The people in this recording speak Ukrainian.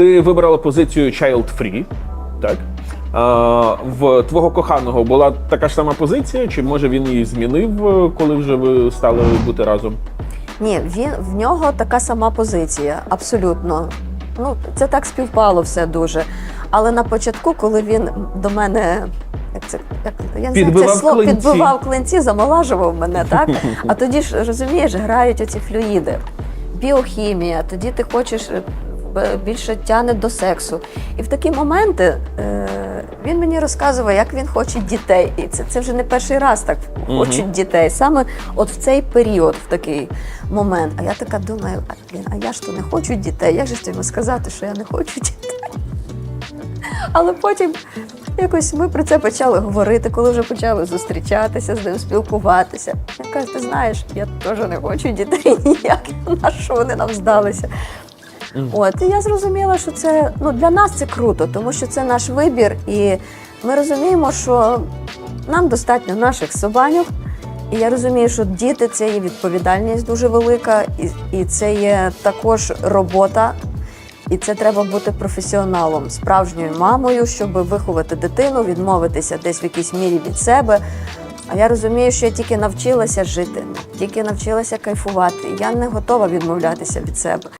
Ти вибрала позицію child free, так? А, в твого коханого була така ж сама позиція, чи може він її змінив, е, коли вже ви стали бути разом? Ні, він в нього така сама позиція, абсолютно. Ну, це так співпало все дуже. Але на початку, коли він до мене. Як це як я не знаю, це слово клинці. підбивав клинці, замолажував мене, так? А тоді ж розумієш, грають оці флюїди, біохімія, тоді ти хочеш е, більше тяне до сексу. І в такі моменти е, він мені розказував, як він хоче дітей. І це, це вже не перший раз так хочуть дітей. Саме от в цей період, в такий момент. А я така думаю, а, блін, а я ж то не хочу дітей. Як же ж йому сказати, що я не хочу дітей? Але потім якось ми про це почали говорити, коли вже почали зустрічатися з ним, спілкуватися. Він каже, ти знаєш, я теж не хочу дітей ніяк, на що вони нам здалися. От, і я зрозуміла, що це ну, для нас це круто, тому що це наш вибір, і ми розуміємо, що нам достатньо наших собаньок. І я розумію, що діти це є відповідальність дуже велика, і, і це є також робота. І це треба бути професіоналом, справжньою мамою, щоб виховати дитину, відмовитися десь в якійсь мірі від себе. А я розумію, що я тільки навчилася жити, тільки навчилася кайфувати. Я не готова відмовлятися від себе.